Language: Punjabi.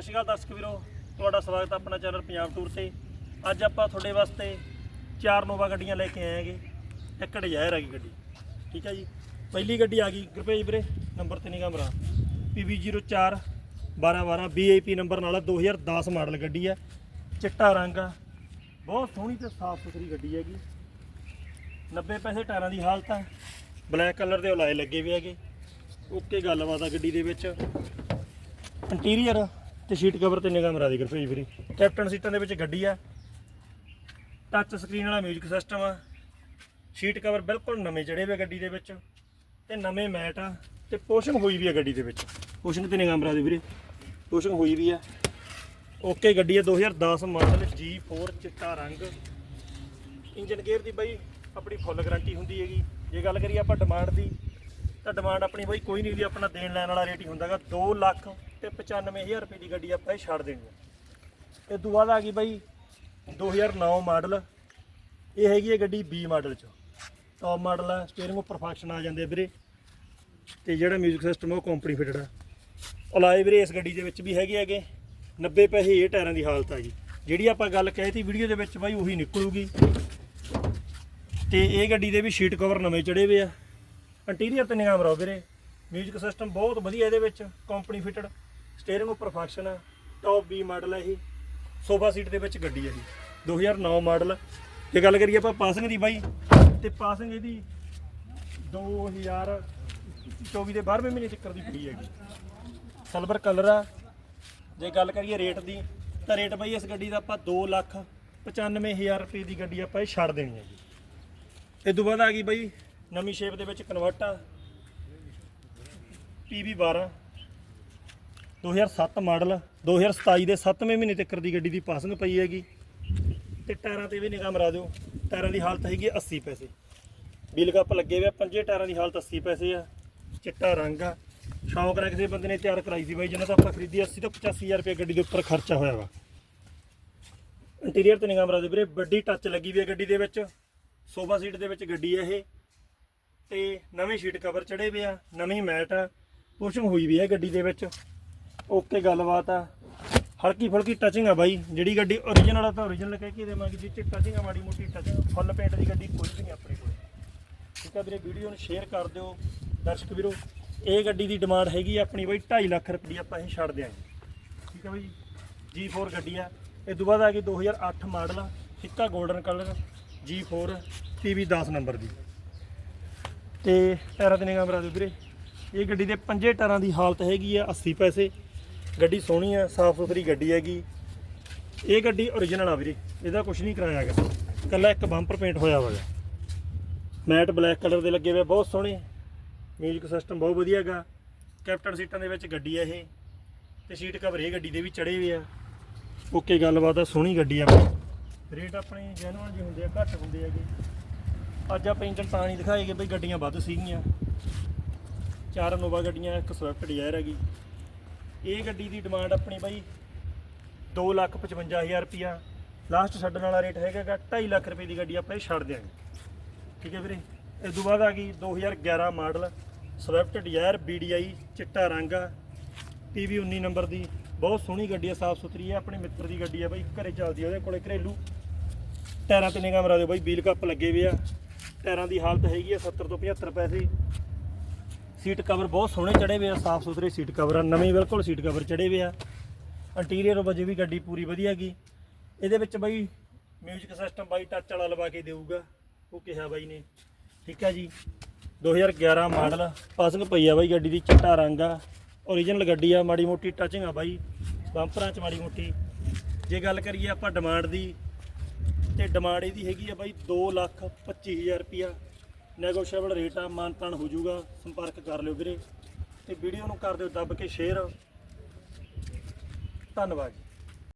ਸਤਿ ਸ਼੍ਰੀ ਅਕਾਲ ਦਰਸ਼ਕ ਵੀਰੋ ਤੁਹਾਡਾ ਸਵਾਗਤ ਹੈ ਆਪਣਾ ਚੈਨਲ ਪੰਜਾਬ ਟੂਰ ਤੇ। ਅੱਜ ਆਪਾਂ ਤੁਹਾਡੇ ਵਾਸਤੇ ਚਾਰ ਨੋਵਾ ਗੱਡੀਆਂ ਲੈ ਕੇ ਆਏ ਹੈਗੇ। ਇੱਕ ਡਿਜ਼ਾਇਰ ਹੈਗੀ ਗੱਡੀ ਠੀਕ ਹੈ ਜੀ? ਪਹਿਲੀ ਗੱਡੀ ਆ ਗਈ ਗੁਰਪ੍ਰੀਤ ਵੀਰੇ ਨੰਬਰ ਤੇ ਨਿਗਾਹ ਮਰਾ। PB04 1212 VIP ਨੰਬਰ ਨਾਲ ਹੈ, 2010 ਮਾਡਲ ਗੱਡੀ ਹੈ। ਚਿੱਟਾ ਰੰਗ ਆ ਬਹੁਤ ਸੋਹਣੀ ਤੇ ਸਾਫ਼ ਸੁਥਰੀ ਗੱਡੀ ਹੈਗੀ। 90 ਪੈਸੇ ਟਾਇਰਾਂ ਦੀ ਹਾਲਤ ਹੈ ਬਲੈਕ ਕਲਰ ਦੇ ਉਲਾਏ ਲੱਗੇ ਵੀ ਹੈਗੇ। ਓਕੇ ਗੱਲਬਾਤ ਆ ਗੱਡੀ ਦੇ ਵਿੱਚ। ਇੰਟੀਰੀਅਰ ਤੇ ਸੀਟ ਕਵਰ ਤੇ ਨਿਗਾਹ ਮਰਾ ਦੀ ਗੁਰਪ੍ਰੀਤ ਵੀਰੇ। ਕੈਪਟਨ ਸੀਟਾਂ ਦੇ ਵਿੱਚ ਗੱਡੀ ਆ। ਟੱਚ ਸਕਰੀਨ ਵਾਲਾ ਮਿਊਜ਼ਿਕ ਸਿਸਟਮ ਆ। ਸੀਟ ਕਵਰ ਬਿਲਕੁਲ ਨਵੇਂ ਜੜੇ ਹੋਏ ਗੱਡੀ ਦੇ ਵਿੱਚ ਤੇ ਨਵੇਂ ਮੈਟ ਆ ਤੇ ਪੋਸ਼ਿੰਗ ਹੋਈ ਵੀ ਆ ਗੱਡੀ ਦੇ ਵਿੱਚ। ਪੋਸ਼ਿੰਗ ਤੇ ਨਿਗਾਹ ਮਰਾ ਦੀ ਵੀਰੇ। ਪੋਸ਼ਿੰਗ ਹੋਈ ਵੀ ਆ। ਓਕੇ ਗੱਡੀ ਆ 2010 ਮਾਡਲ G4 ਚਿੱਟਾ ਰੰਗ। ਇੰਜਨ ਗੇਅਰ ਦੀ ਬਾਈ ਆਪਣੀ ਫੁੱਲ ਗਾਰੰਟੀ ਹੁੰਦੀ ਹੈਗੀ। ਜੇ ਗੱਲ ਕਰੀਏ ਆਪਾਂ ਡਿਮਾਂਡ ਦੀ, ਤਾਂ ਡਿਮਾਂਡ ਆਪਣੀ ਬਾਈ ਕੋਈ ਨਹੀਂ ਵੀ ਆਪਣਾ ਦੇਣ ਲੈਣ ਵਾਲਾ ਰੇਟ ਹੀ ਹੁੰਦਾਗਾ। 2 ਲੱਖ ਤੇ 95000 ਰੁਪਏ ਦੀ ਗੱਡੀ ਆਪਾਂ ਇਹ ਛੱਡ ਦੇਣੀ ਹੈ ਇਹ ਤੋਂ ਬਾਅਦ ਆ ਗਈ ਬਾਈ 2009 ਮਾਡਲ ਇਹ ਹੈਗੀ ਹੈ ਗੱਡੀ B ਮਾਡਲ ਚ ਟੌਪ ਮਾਡਲ ਹੈ ਸਟੀਅਰਿੰਗ ਉੱਪਰ ਫੰਕਸ਼ਨ ਆ ਜਾਂਦੇ ਆ ਵੀਰੇ ਤੇ ਜਿਹੜਾ 뮤직 ਸਿਸਟਮ ਉਹ ਕੰਪਨੀ ਫਿਟਡ ਆ ਅਲਾਏ ਵੀਰੇ ਇਸ ਗੱਡੀ ਦੇ ਵਿੱਚ ਵੀ ਹੈਗੇ ਹੈਗੇ 90 ਪੈਸੇ ਇਹ ਟਾਇਰਾਂ ਦੀ ਹਾਲਤ ਆ ਜੀ ਜਿਹੜੀ ਆਪਾਂ ਗੱਲ ਕਹੀ ਤੀ ਵੀਡੀਓ ਦੇ ਵਿੱਚ ਬਾਈ ਉਹੀ ਨਿਕਲੂਗੀ ਤੇ ਇਹ ਗੱਡੀ ਦੇ ਵੀ ਸ਼ੀਟ ਕਵਰ ਨਵੇਂ ਚੜੇ ਹੋਏ ਆ ਇੰਟੀਰੀਅਰ ਤੇ ਨਿਗਾਹ ਮਰਾਓ ਵੀਰੇ 뮤직 ਸਿਸਟਮ ਬਹੁਤ ਵਧੀਆ ਇਹਦੇ ਵਿੱਚ ਕੰਪਨੀ ਫਿਟਡ ਸਟੀਅਰਿੰਗ ਉੱਪਰ ਫੰਕਸ਼ਨ ਆ ਟੌਪ B ਮਾਡਲ ਹੈ ਇਹ। ਸੋਫਾ ਸੀਟ ਦੇ ਵਿੱਚ ਗੱਡੀ ਹੈ ਜੀ 2009 ਮਾਡਲ ਜੇ ਗੱਲ ਕਰੀਏ ਆਪਾਂ ਪਾਸਿੰਗ ਦੀ ਬਾਈ, ਤੇ ਪਾਸਿੰਗ ਇਹਦੀ 2024 ਦੇ 12ਵੇਂ ਮਹੀਨੇ ਚੱਕਰ ਦੀ ਪਈ ਹੈਗੀ। ਸਿਲਵਰ ਕਲਰ ਆ। ਜੇ ਗੱਲ ਕਰੀਏ ਰੇਟ ਦੀ, ਤਾਂ ਰੇਟ ਬਾਈ ਇਸ ਗੱਡੀ ਦਾ ਆਪਾਂ 2 ਲੱਖ 95000 ਰੁਪਏ ਦੀ ਗੱਡੀ ਆਪਾਂ ਇਹ ਛੱਡ ਦੇਣੀ ਹੈ ਜੀ ਇਹ ਤੋਂ ਬਾਅਦ ਆ ਗਈ ਬਾਈ, ਨਵੀਂ ਸ਼ੇਪ ਦੇ ਵਿੱਚ ਕਨਵਰਟ ਆ। PB12 2007 ਮਾਡਲ 2027 ਦੇ 7ਵੇਂ ਮਹੀਨੇ ਤੱਕ ਦੀ ਗੱਡੀ ਦੀ ਪਾਸਿੰਗ ਪਈ ਹੈਗੀ। ਤੇ ਟਾਇਰਾਂ ਤੇ ਵੀ ਨਿਗਾਹ ਮਰਾ ਦਿਓ, ਟਾਇਰਾਂ ਦੀ ਹਾਲਤ ਹੈਗੀ ਹੈ 80 ਪੈਸੇ। ਵੀਲ ਕੱਪ ਲੱਗੇ ਹੋਏ ਆ, ਪੰਜੇ ਟਾਇਰਾਂ ਦੀ ਹਾਲਤ 80 ਪੈਸੇ ਆ। ਚਿੱਟਾ ਰੰਗ ਆ। ਸ਼ੌਂਕ ਨਾਲ ਕਿਸੇ ਬੰਦੇ ਨੇ ਤਿਆਰ ਕਰਾਈ ਸੀ ਬਾਈ, ਜਿਹਨਾਂ ਤੋਂ ਆਪਾਂ ਖਰੀਦੀ 80 ਤੋਂ 85000 ਰੁਪਏ ਗੱਡੀ ਦੇ ਉੱਪਰ ਖਰਚਾ ਹੋਇਆ ਵਾ। ਇੰਟੀਰੀਅਰ ਤੇ ਨਿਗਾਹ ਮਰਾ ਦਿਓ ਵੀਰੇ, ਵੱਡੀ ਟੱਚ ਲੱਗੀ ਵੀ ਹੈ ਗੱਡੀ ਦੇ ਵਿੱਚ। ਸੋਫਾ ਸੀਟ ਦੇ ਵਿੱਚ ਗੱਡੀ ਹੈ ਇਹ। ਤੇ ਨਵੇਂ ਸ਼ੀਟ ਕਵਰ ਚੜੇ ਹੋਏ ਆ, ਨਵੀਂ ਮੈਟ ਆ। ਪੁਸ਼ਿੰਗ ਹੋਈ ਵੀ ਹੈ ਗੱਡੀ ਦੇ ਵਿੱਚ। ਓਕੇ, ਗੱਲਬਾਤ ਆ। ਹਲਕੀ ਫੁਲਕੀ ਟਚਿੰਗ ਆ ਬਾਈ। ਜਿਹੜੀ ਗੱਡੀ ਓਰੀਜਨਲ ਆ ਤਾਂ ਓਰੀਜਨਲ ਕਹਿ ਕੇ ਦੇਵਾਂਗੇ, ਜਿਹ ਚ ਟਚਿੰਗ ਆ, ਮਾੜੀ ਮੋਟੀ ਟਚਿੰਗ ਫੁੱਲ ਪੇਂਟ ਦੀ ਗੱਡੀ ਕੋਈ ਵੀ ਨਹੀਂ ਆਪਣੇ ਕੋਲ। ਠੀਕ ਆ ਵੀਰੇ, ਵੀਡੀਓ ਨੂੰ ਸ਼ੇਅਰ ਕਰ ਦਿਓ। ਦਰਸ਼ਕ ਵੀਰੋ, ਇਹ ਗੱਡੀ ਦੀ ਡਿਮਾਂਡ ਹੈਗੀ ਆ ਆਪਣੀ ਬਾਈ 2.5 ਲੱਖ ਰੁਪਏ ਆਪਾਂ ਇਹ ਛੱਡ ਦਿਆਂਗੇ। ਠੀਕ ਆ ਬਾਈ G4 ਗੱਡੀ ਆ। ਇਹ ਤੋਂ ਬਾਅਦ ਆ ਗਈ 2008 ਮਾਡਲ ਆ ਫਿੱਕਾ golden colour G4 PV 10 number ਦੀ। ਤੇ ਟਾਇਰਾਂ ਤੇ ਨਿਗਾਹ ਮਰਾ ਦਿਓ ਵੀਰੇ। ਇਹ ਗੱਡੀ ਦੇ ਪੰਜੇ ਟਾਇਰਾਂ ਦੀ ਹਾਲਤ ਹੈਗੀ ਆ 80 ਪੈਸੇ। ਗੱਡੀ ਸੋਹਣੀ ਆ, ਸਾਫ਼ ਸੁਥਰੀ ਗੱਡੀ ਹੈਗੀ। ਇਹ ਗੱਡੀ ਓਰੀਜਨਲ ਆ ਵੀਰੇ, ਇਹਦਾ ਕੁਝ ਨਹੀਂ ਕਰਾਇਆ ਗਿਆ। ਕੱਲਾ ਇੱਕ ਬੰਪਰ ਪੇਂਟ ਹੋਇਆ ਹੋਇਆ ਮੈਟ ਬਲੈਕ ਕਲਰ ਦੇ ਲੱਗੇ ਹੋਏ ਬਹੁਤ ਸੋਹਣੇ। ਮਿਊਜ਼ਿਕ ਸਿਸਟਮ ਬਹੁਤ ਵਧੀਆ ਹੈਗਾ। ਕੈਪਟਨ ਸੀਟਾਂ ਦੇ ਵਿੱਚ ਗੱਡੀ ਆ ਇਹ। ਤੇ ਸੀਟ ਕਵਰ ਇਹ ਗੱਡੀ ਦੇ ਵੀ ਚੜੇ ਹੋਏ ਆ। ਓਕੇ, ਗੱਲਬਾਤ ਆ, ਸੋਹਣੀ ਗੱਡੀ ਆ ਰੇਟ ਆਪਣੇ ਜੈਨੂਅਲ ਜੀ ਹੁੰਦੇ ਆ, ਘੱਟ ਹੁੰਦੇ ਹੈਗੇ। ਅੱਜ ਆਪਾਂ ਇੰਜਨ ਤਾਂ ਨਹੀਂ ਦਿਖਾਏਗੇ ਬਈ, ਗੱਡੀਆਂ ਵੱਧ ਸੀਗੀਆਂ। ਚਾਰ ਨੋਵਾ ਗੱਡੀਆਂ, ਇੱਕ ਸਵਿਫਟ ਡਿਜ਼ਾਇਰ ਹੈਗੀ। ਇਹ ਗੱਡੀ ਦੀ ਡਿਮਾਂਡ ਆਪਣੀ ਬਾਈ 255000 ਰੁਪਿਆ ਲਾਸਟ ਛੱਡਣ ਵਾਲਾ ਰੇਟ ਹੈਗਾਗਾ 2.5 ਲੱਖ ਰੁਪਏ ਦੀ ਗੱਡੀ ਆਪਾਂ ਇਹ ਛੱਡ ਦਿਆਂਗੇ। ਠੀਕ ਹੈ ਵੀਰੇ? ਇਸ ਤੋਂ ਬਾਅਦ ਆ ਗਈ 2011 ਮਾਡਲ ਸਵਿਫਟ ਡਿਜ਼ਾਇਰ BDI ਚਿੱਟਾ ਰੰਗ ਆ। PV 19 ਨੰਬਰ ਦੀ, ਬਹੁਤ ਸੋਹਣੀ ਗੱਡੀ ਆ, ਸਾਫ਼ ਸੁਥਰੀ ਆ, ਆਪਣੇ ਮਿੱਤਰ ਦੀ ਗੱਡੀ ਆ ਬਾਈ, ਘਰੇ ਚੱਲਦੀ ਆ, ਉਹਦੇ ਕੋਲੇ ਘਰੇਲੂ। ਟਾਇਰਾਂ ਤੇ ਨਿਗਾਹ ਮਰਾ ਦਿਓ ਬਾਈ ਵੀਲ ਕੱਪ ਲੱਗੇ ਹੋਏ ਆ। ਟਾਇਰਾਂ ਦੀ ਹਾਲਤ ਹੈਗੀ ਆ 70 ਤੋਂ 75 ਪੈਸੇ। ਸੀਟ ਕਵਰ ਬਹੁਤ ਸੋਹਣੇ ਚੜੇ ਹੋਏ ਆ, ਸਾਫ਼ ਸੁਥਰੇ ਸੀਟ ਕਵਰ ਆ, ਨਵੇਂ ਬਿਲਕੁਲ ਸੀਟ ਕਵਰ ਚੜੇ ਹੋਏ ਆ। ਇੰਟੀਰੀਅਰ ਵਜੇ ਵੀ ਗੱਡੀ ਪੂਰੀ ਵਧੀਆ ਗਈ। ਇਹਦੇ ਵਿੱਚ ਬਾਈ ਮਿਊਜ਼ਿਕ ਸਿਸਟਮ ਬਾਈ ਟੱਚ ਵਾਲਾ ਲਵਾ ਕੇ ਦੇਊਗਾ, ਉਹ ਕਿਹਾ ਬਾਈ ਨੇ। ਠੀਕ ਆ ਜੀ। 2011 ਮਾਡਲ ਪਾਸਿੰਗ ਪਈ ਆ ਬਾਈ ਗੱਡੀ ਦੀ, ਚਿੱਟਾ ਰੰਗ ਆ ਓਰੀਜਨਲ ਗੱਡੀ ਆ, ਮਾੜੀ ਮੋਟੀ ਟੱਚਿੰਗ ਆ ਬਾਈ ਬੰਪਰਾਂ 'ਚ ਮਾੜੀ ਮੋਟੀ। ਜੇ ਗੱਲ ਕਰੀਏ ਆਪਾਂ ਡਿਮਾਂਡ ਦੀ, ਤੇ ਡਿਮਾਂਡ ਇਹਦੀ ਹੈਗੀ ਆ ਬਾਈ 2 ਲੱਖ 25000 ਰੁਪਿਆ ਨੈਗੋਸ਼ੀਏਬਲ ਰੇਟ ਆ ਮਾਨਤਾਨ ਹੋ ਜਾਊਗਾ, ਸੰਪਰਕ ਕਰ ਲਿਓ ਵੀਰੇ। ਤੇ ਵੀਡੀਓ ਨੂੰ ਕਰ ਦਿਓ, ਦੱਬ ਕੇ ਸ਼ੇਅਰ ਧੰਨਵਾਦ ਜੀ।